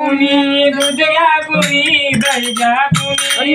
कुणी दुधया कुणी बैजा कुणी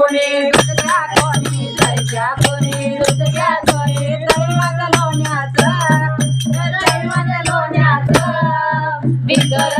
कोणी दूध घ्या कोणी दर्जा कोणी दूध घ्या कोणी तरी माझ्या लोण्याचं. तरी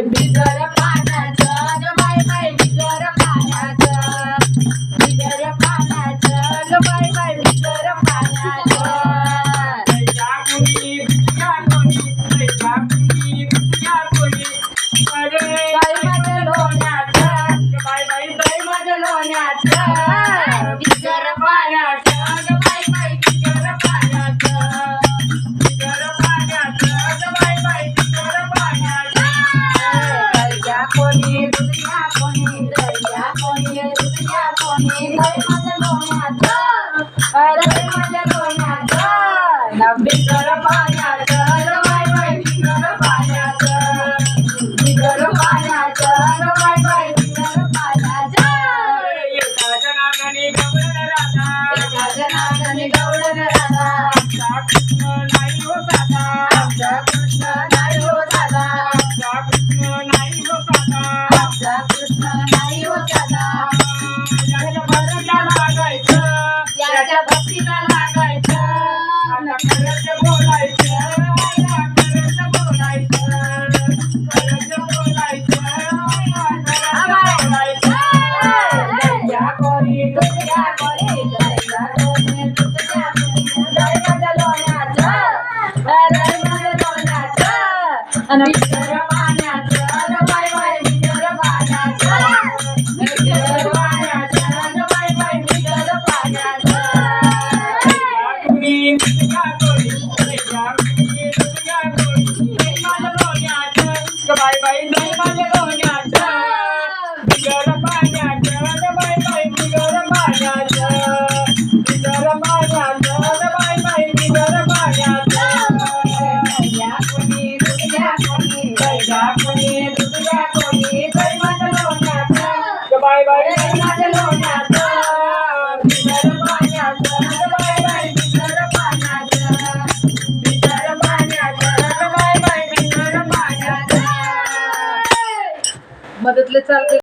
माय बिगर पाण्याचं ग बाय माय बिगर पाण्याचं. बिगर पाण्याचं ग बाय माय बिगर पाण्याचं. बाई माझ्या लोण्याचं. बाय बाई बाई माझ्या लोण्याचं. Para sa mga mga Nabigyan pa 大家好。